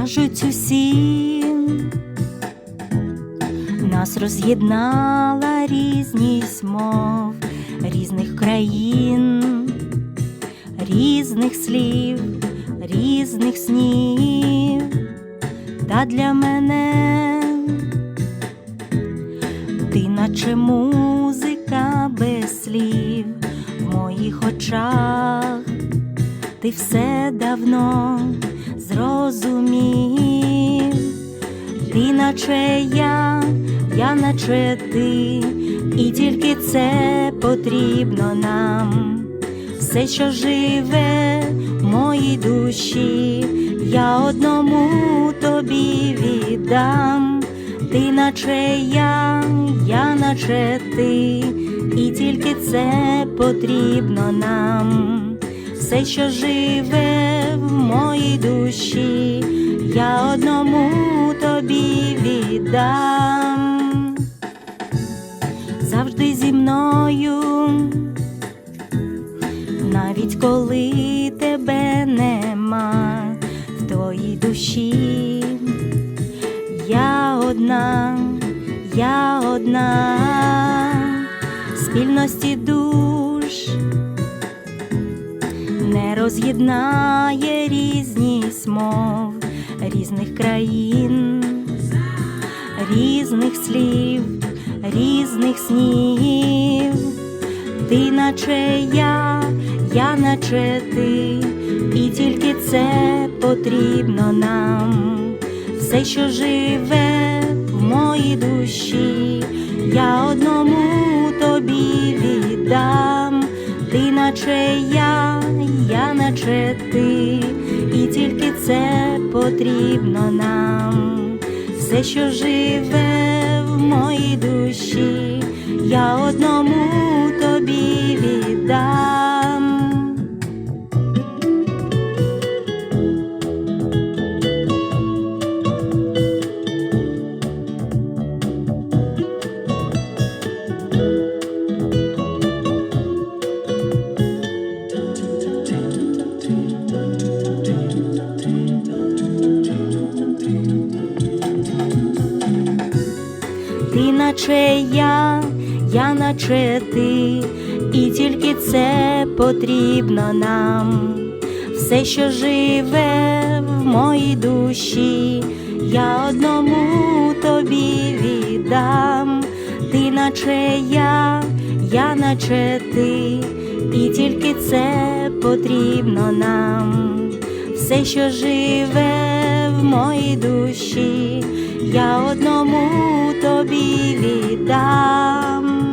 душі, нас роз'єднала різність мов різних країн, різних слів, різних снів, та для мене ти наче музика без слів в моїх очах, ти все давно зрозумів, ти наче я, я наче ти, і тільки це потрібно нам. Все, що живе в моїй душі, я одному тобі віддам. Ти наче я, я наче ти, і тільки це потрібно нам. Все, що живе в моїй душі, я одному тобі віддам. Завжди зі мною, навіть коли тебе нема в твоїй душі. Я одна, я одна, спільності душ не роз'єднає різність мов різних країн, різних слів, різних снів. Ти наче я, я наче ти, і тільки це потрібно нам. Все, що живе в моїй душі, я одному тобі віддам. Ти наче я, я наче ти, і тільки це потрібно нам. Все, що живе в моїй душі, я одному Ти наче я, я наче ти, і тільки це потрібно нам. Все, що живе в моїй душі, я одному тобі віддам. Ти наче я, я наче ти, і тільки це потрібно нам. Все, що живе в моїй душі, я одному віддам.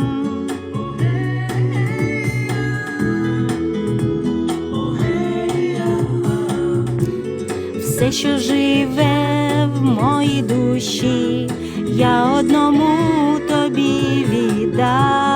Все, що живе в моїй душі, я одному тобі віддам.